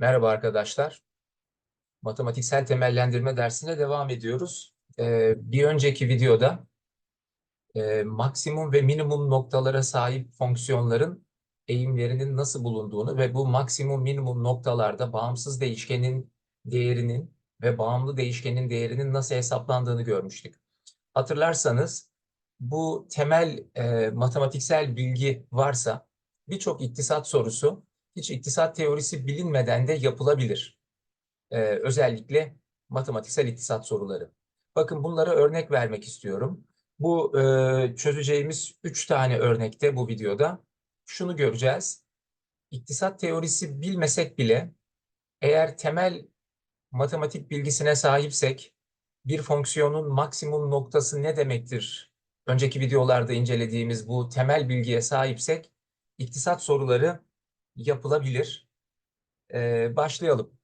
Merhaba arkadaşlar. Matematiksel temellendirme dersine devam ediyoruz. Ee, bir önceki videoda e, maksimum ve minimum noktalara sahip fonksiyonların eğimlerinin nasıl bulunduğunu ve bu maksimum minimum noktalarda bağımsız değişkenin değerinin ve bağımlı değişkenin değerinin nasıl hesaplandığını görmüştük. Hatırlarsanız bu temel e, matematiksel bilgi varsa birçok iktisat sorusu hiç iktisat teorisi bilinmeden de yapılabilir. Ee, özellikle matematiksel iktisat soruları. Bakın bunlara örnek vermek istiyorum. Bu e, çözeceğimiz üç tane örnekte bu videoda şunu göreceğiz. İktisat teorisi bilmesek bile eğer temel matematik bilgisine sahipsek bir fonksiyonun maksimum noktası ne demektir? Önceki videolarda incelediğimiz bu temel bilgiye sahipsek iktisat soruları yapılabilir. Ee, başlayalım.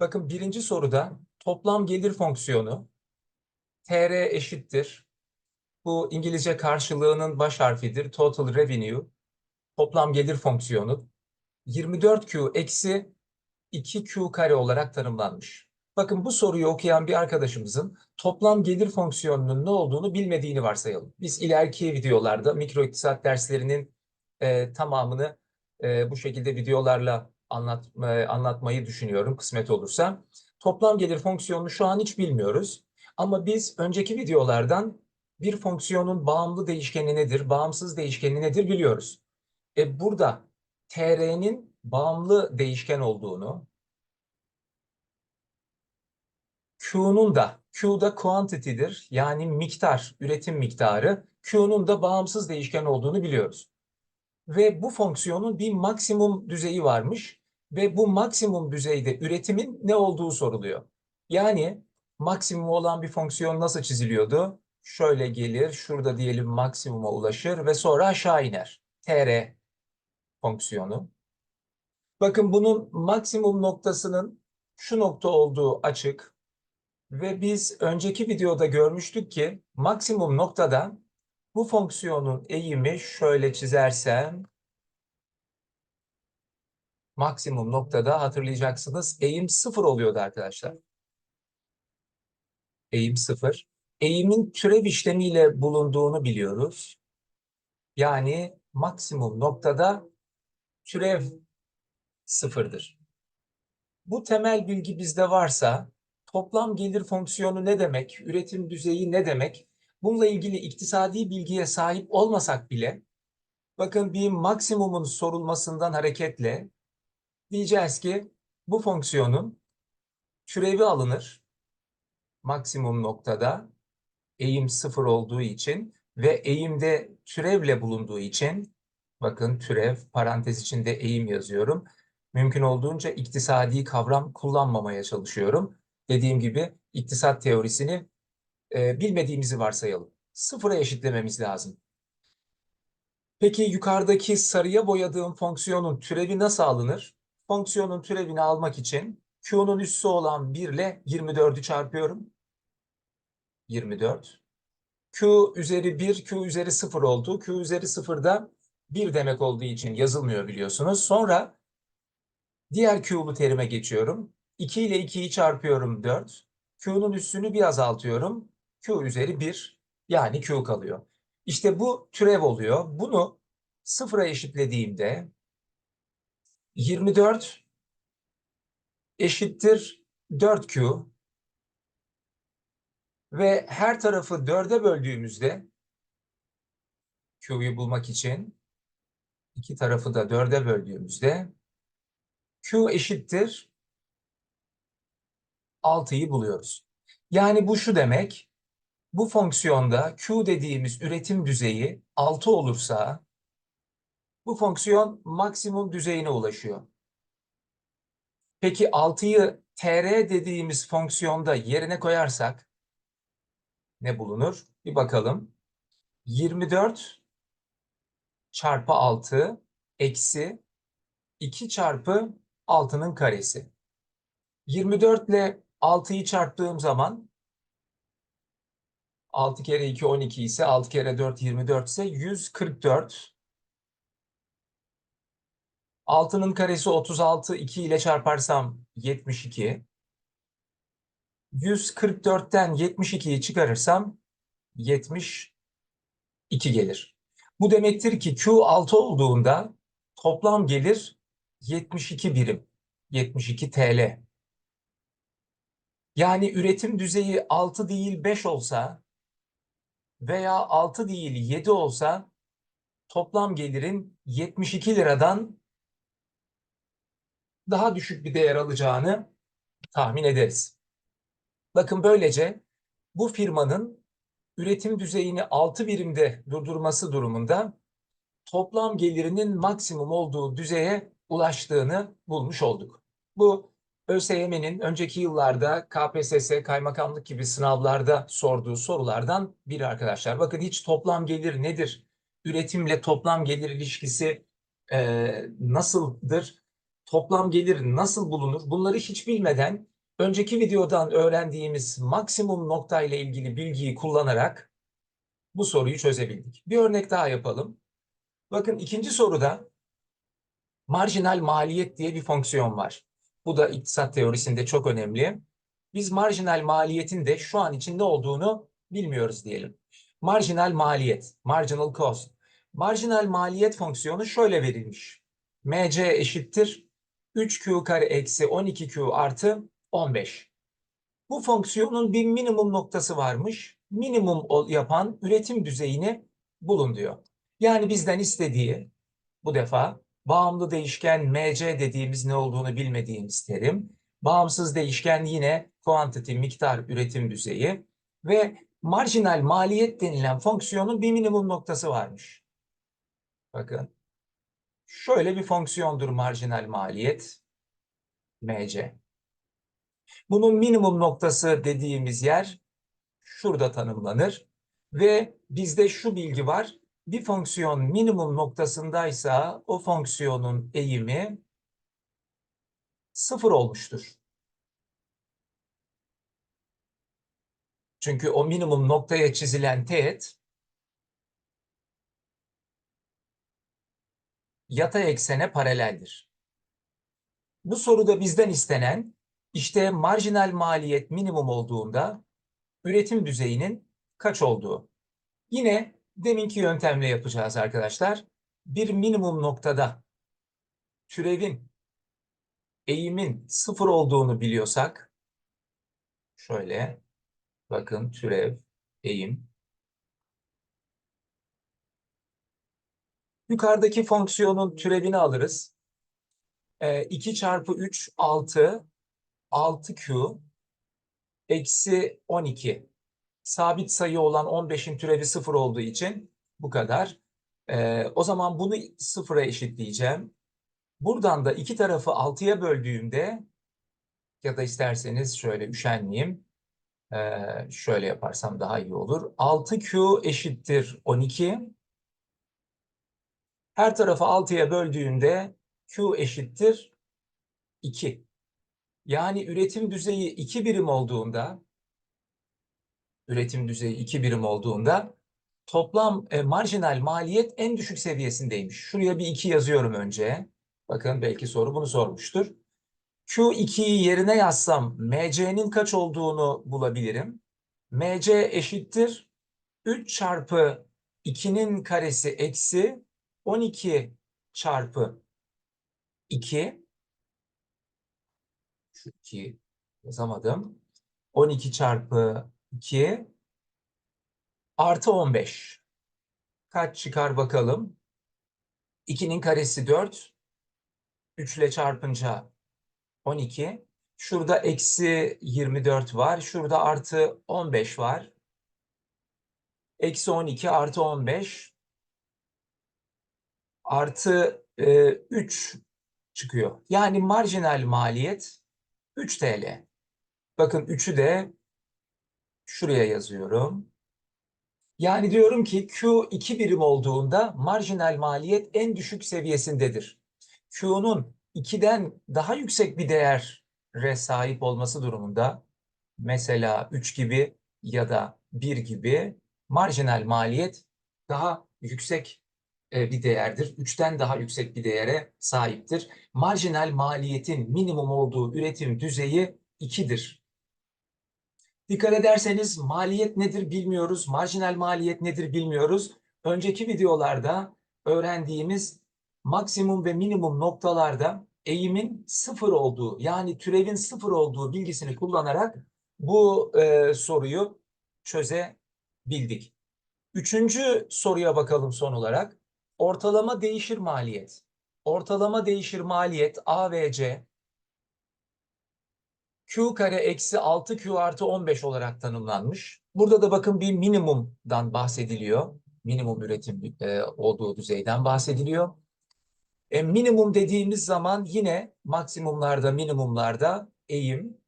Bakın birinci soruda toplam gelir fonksiyonu TR eşittir. Bu İngilizce karşılığının baş harfidir. Total revenue. Toplam gelir fonksiyonu 24Q eksi 2Q kare olarak tanımlanmış. Bakın bu soruyu okuyan bir arkadaşımızın toplam gelir fonksiyonunun ne olduğunu bilmediğini varsayalım. Biz ileriki videolarda mikro iktisat derslerinin e, tamamını e, bu şekilde videolarla anlat, e, anlatmayı düşünüyorum kısmet olursa. Toplam gelir fonksiyonunu şu an hiç bilmiyoruz. Ama biz önceki videolardan bir fonksiyonun bağımlı değişkeni nedir, bağımsız değişkeni nedir biliyoruz. E burada TR'nin bağımlı değişken olduğunu, Q'nun da, Q da quantity'dir yani miktar, üretim miktarı, Q'nun da bağımsız değişken olduğunu biliyoruz ve bu fonksiyonun bir maksimum düzeyi varmış ve bu maksimum düzeyde üretimin ne olduğu soruluyor. Yani maksimum olan bir fonksiyon nasıl çiziliyordu? Şöyle gelir, şurada diyelim maksimuma ulaşır ve sonra aşağı iner. TR fonksiyonu. Bakın bunun maksimum noktasının şu nokta olduğu açık ve biz önceki videoda görmüştük ki maksimum noktada bu fonksiyonun eğimi şöyle çizersem maksimum noktada hatırlayacaksınız eğim sıfır oluyordu arkadaşlar. Eğim sıfır. Eğimin türev işlemiyle bulunduğunu biliyoruz. Yani maksimum noktada türev sıfırdır. Bu temel bilgi bizde varsa toplam gelir fonksiyonu ne demek, üretim düzeyi ne demek bununla ilgili iktisadi bilgiye sahip olmasak bile bakın bir maksimumun sorulmasından hareketle diyeceğiz ki bu fonksiyonun türevi alınır maksimum noktada eğim sıfır olduğu için ve eğimde türevle bulunduğu için bakın türev parantez içinde eğim yazıyorum. Mümkün olduğunca iktisadi kavram kullanmamaya çalışıyorum. Dediğim gibi iktisat teorisini e, bilmediğimizi varsayalım. Sıfıra eşitlememiz lazım. Peki yukarıdaki sarıya boyadığım fonksiyonun türevi nasıl alınır? Fonksiyonun türevini almak için Q'nun üssü olan 1 ile 24'ü çarpıyorum. 24. Q üzeri 1, Q üzeri 0 oldu. Q üzeri 0 da 1 demek olduğu için yazılmıyor biliyorsunuz. Sonra diğer Q'lu terime geçiyorum. 2 ile 2'yi çarpıyorum 4. Q'nun üssünü bir azaltıyorum. Q üzeri 1 yani Q kalıyor. İşte bu türev oluyor. Bunu sıfıra eşitlediğimde 24 eşittir 4Q ve her tarafı 4'e böldüğümüzde Q'yu bulmak için iki tarafı da 4'e böldüğümüzde Q eşittir 6'yı buluyoruz. Yani bu şu demek, bu fonksiyonda Q dediğimiz üretim düzeyi 6 olursa bu fonksiyon maksimum düzeyine ulaşıyor. Peki 6'yı tr dediğimiz fonksiyonda yerine koyarsak ne bulunur? Bir bakalım. 24 çarpı 6 eksi 2 çarpı 6'nın karesi. 24 ile 6'yı çarptığım zaman 6 kere 2 12 ise 6 kere 4 24 ise 144 6'nın karesi 36, 2 ile çarparsam 72. 144'ten 72'yi çıkarırsam 72 gelir. Bu demektir ki Q 6 olduğunda toplam gelir 72 birim. 72 TL. Yani üretim düzeyi 6 değil 5 olsa veya 6 değil 7 olsa toplam gelirin 72 liradan daha düşük bir değer alacağını tahmin ederiz. Bakın böylece bu firmanın üretim düzeyini 6 birimde durdurması durumunda toplam gelirinin maksimum olduğu düzeye ulaştığını bulmuş olduk. Bu ÖSYM'nin önceki yıllarda KPSS, kaymakamlık gibi sınavlarda sorduğu sorulardan biri arkadaşlar. Bakın hiç toplam gelir nedir? Üretimle toplam gelir ilişkisi e, nasıldır? Toplam gelir nasıl bulunur? Bunları hiç bilmeden önceki videodan öğrendiğimiz maksimum nokta ile ilgili bilgiyi kullanarak bu soruyu çözebildik. Bir örnek daha yapalım. Bakın ikinci soruda marjinal maliyet diye bir fonksiyon var. Bu da iktisat teorisinde çok önemli. Biz marjinal maliyetin de şu an için ne olduğunu bilmiyoruz diyelim. Marjinal maliyet, marginal cost. Marjinal maliyet fonksiyonu şöyle verilmiş. MC eşittir 3Q kare eksi 12Q artı 15. Bu fonksiyonun bir minimum noktası varmış. Minimum yapan üretim düzeyini bulun diyor. Yani bizden istediği bu defa bağımlı değişken MC dediğimiz ne olduğunu bilmediğimiz terim. Bağımsız değişken yine quantity miktar üretim düzeyi ve marjinal maliyet denilen fonksiyonun bir minimum noktası varmış. Bakın. Şöyle bir fonksiyondur marjinal maliyet MC. Bunun minimum noktası dediğimiz yer şurada tanımlanır ve bizde şu bilgi var bir fonksiyon minimum noktasındaysa o fonksiyonun eğimi sıfır olmuştur. Çünkü o minimum noktaya çizilen teğet yatay eksene paraleldir. Bu soruda bizden istenen işte marjinal maliyet minimum olduğunda üretim düzeyinin kaç olduğu. Yine deminki yöntemle yapacağız arkadaşlar. Bir minimum noktada türevin eğimin sıfır olduğunu biliyorsak şöyle bakın türev eğim yukarıdaki fonksiyonun türevini alırız. E, 2 çarpı 3 6 6Q eksi 12 sabit sayı olan 15'in türevi sıfır olduğu için bu kadar. Ee, o zaman bunu sıfıra eşitleyeceğim. Buradan da iki tarafı 6'ya böldüğümde ya da isterseniz şöyle üşenmeyeyim. Ee, şöyle yaparsam daha iyi olur. 6Q eşittir 12. Her tarafı 6'ya böldüğümde Q eşittir 2. Yani üretim düzeyi 2 birim olduğunda üretim düzeyi 2 birim olduğunda toplam e, marjinal maliyet en düşük seviyesindeymiş. Şuraya bir 2 yazıyorum önce. Bakın belki soru bunu sormuştur. Q2'yi yerine yazsam MC'nin kaç olduğunu bulabilirim. MC eşittir 3 çarpı 2'nin karesi eksi 12 çarpı 2 şu 2 yazamadım. 12 çarpı 2 artı 15. Kaç çıkar bakalım. 2'nin karesi 4. 3 ile çarpınca 12. Şurada eksi 24 var. Şurada artı 15 var. Eksi 12 artı 15 artı e, 3 çıkıyor. Yani marjinal maliyet 3 TL. Bakın 3'ü de Şuraya yazıyorum. Yani diyorum ki Q 2 birim olduğunda marjinal maliyet en düşük seviyesindedir. Q'nun 2'den daha yüksek bir değere sahip olması durumunda mesela 3 gibi ya da 1 gibi marjinal maliyet daha yüksek e, bir değerdir. 3'ten daha yüksek bir değere sahiptir. Marjinal maliyetin minimum olduğu üretim düzeyi 2'dir. Dikkat ederseniz maliyet nedir bilmiyoruz, marjinal maliyet nedir bilmiyoruz. Önceki videolarda öğrendiğimiz maksimum ve minimum noktalarda eğimin sıfır olduğu yani türevin sıfır olduğu bilgisini kullanarak bu e, soruyu çözebildik. Üçüncü soruya bakalım son olarak. Ortalama değişir maliyet. Ortalama değişir maliyet A ve C Q kare eksi 6Q artı 15 olarak tanımlanmış. Burada da bakın bir minimumdan bahsediliyor. Minimum üretim e, olduğu düzeyden bahsediliyor. E, minimum dediğimiz zaman yine maksimumlarda, minimumlarda eğim,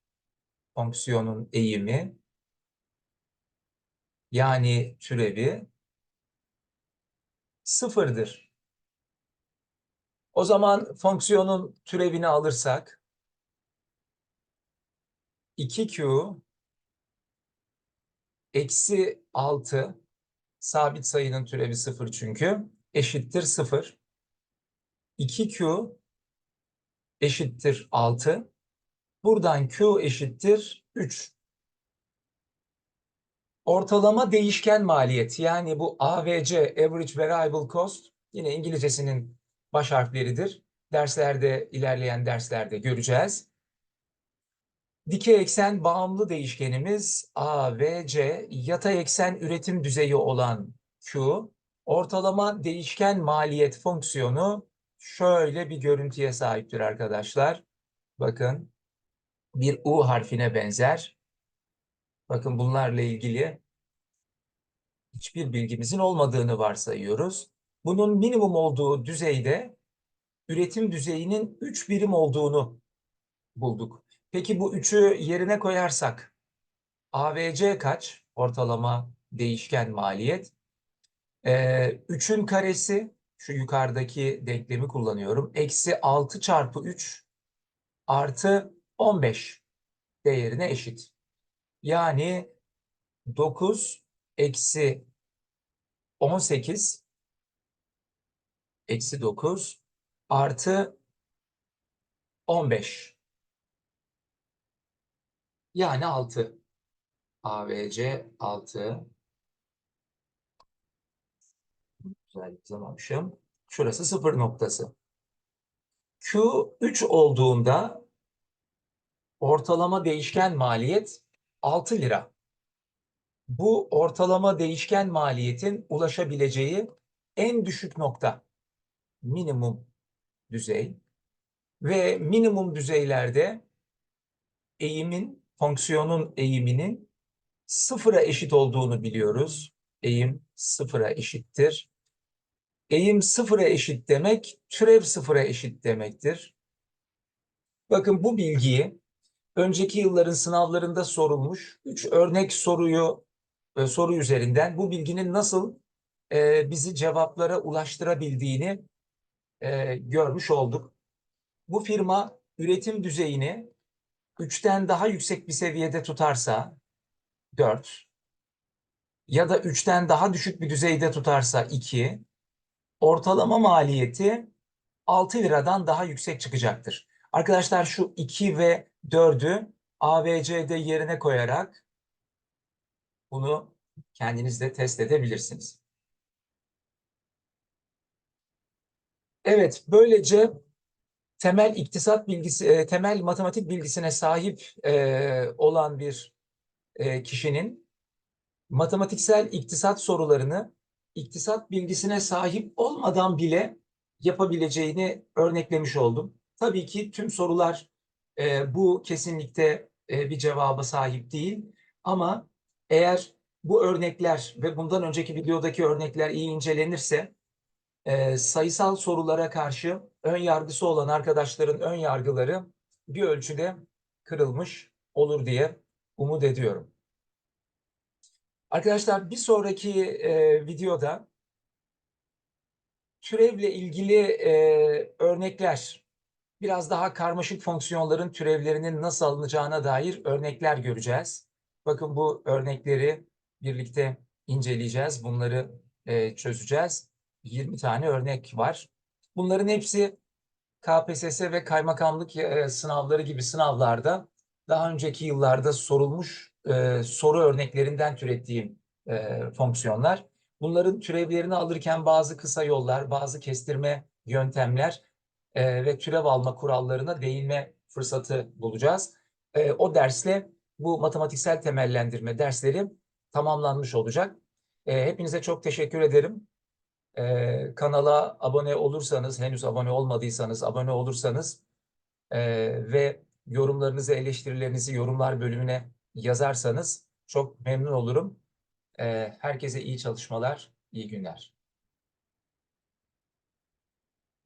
fonksiyonun eğimi, yani türevi sıfırdır. O zaman fonksiyonun türevini alırsak 2Q eksi 6 sabit sayının türevi 0 çünkü eşittir 0. 2Q eşittir 6. Buradan Q eşittir 3. Ortalama değişken maliyet yani bu AVC Average Variable Cost yine İngilizcesinin baş harfleridir. Derslerde ilerleyen derslerde göreceğiz. Dikey eksen bağımlı değişkenimiz A ve C, yatay eksen üretim düzeyi olan Q, ortalama değişken maliyet fonksiyonu şöyle bir görüntüye sahiptir arkadaşlar. Bakın bir U harfine benzer. Bakın bunlarla ilgili hiçbir bilgimizin olmadığını varsayıyoruz. Bunun minimum olduğu düzeyde üretim düzeyinin 3 birim olduğunu bulduk. Peki bu 3'ü yerine koyarsak AVC kaç? Ortalama değişken maliyet. Ee, 3'ün karesi şu yukarıdaki denklemi kullanıyorum. Eksi 6 çarpı 3 artı 15 değerine eşit. Yani 9 eksi 18 eksi 9 artı 15 yani 6 AVC 6 güzel yazamamışım. Şurası sıfır noktası. Q 3 olduğunda ortalama değişken maliyet 6 lira. Bu ortalama değişken maliyetin ulaşabileceği en düşük nokta minimum düzey ve minimum düzeylerde eğimin, fonksiyonun eğiminin sıfıra eşit olduğunu biliyoruz. Eğim sıfıra eşittir. Eğim sıfıra eşit demek, türev sıfıra eşit demektir. Bakın bu bilgiyi önceki yılların sınavlarında sorulmuş üç örnek soruyu e, soru üzerinden bu bilginin nasıl e, bizi cevaplara ulaştırabildiğini e, görmüş olduk. Bu firma üretim düzeyini 3'ten daha yüksek bir seviyede tutarsa 4 ya da 3'ten daha düşük bir düzeyde tutarsa 2 ortalama maliyeti 6 liradan daha yüksek çıkacaktır. Arkadaşlar şu 2 ve 4'ü ABCD yerine koyarak bunu kendiniz de test edebilirsiniz. Evet, böylece temel iktisat bilgisi, e, temel matematik bilgisine sahip e, olan bir e, kişinin matematiksel iktisat sorularını iktisat bilgisine sahip olmadan bile yapabileceğini örneklemiş oldum. Tabii ki tüm sorular bu kesinlikle bir cevaba sahip değil ama eğer bu örnekler ve bundan önceki videodaki örnekler iyi incelenirse e, sayısal sorulara karşı ön yargısı olan arkadaşların ön yargıları bir ölçüde kırılmış olur diye umut ediyorum. Arkadaşlar bir sonraki e, videoda türevle ilgili e, örnekler, biraz daha karmaşık fonksiyonların türevlerinin nasıl alınacağına dair örnekler göreceğiz. Bakın bu örnekleri birlikte inceleyeceğiz, bunları e, çözeceğiz. 20 tane örnek var. Bunların hepsi KPSS ve kaymakamlık e, sınavları gibi sınavlarda daha önceki yıllarda sorulmuş e, soru örneklerinden türettiğim e, fonksiyonlar. Bunların türevlerini alırken bazı kısa yollar, bazı kestirme yöntemler e, ve türev alma kurallarına değinme fırsatı bulacağız. E, o dersle bu matematiksel temellendirme dersleri tamamlanmış olacak. E, hepinize çok teşekkür ederim. E, kanala abone olursanız, henüz abone olmadıysanız abone olursanız e, ve yorumlarınızı, eleştirilerinizi yorumlar bölümüne yazarsanız çok memnun olurum. E, herkese iyi çalışmalar, iyi günler.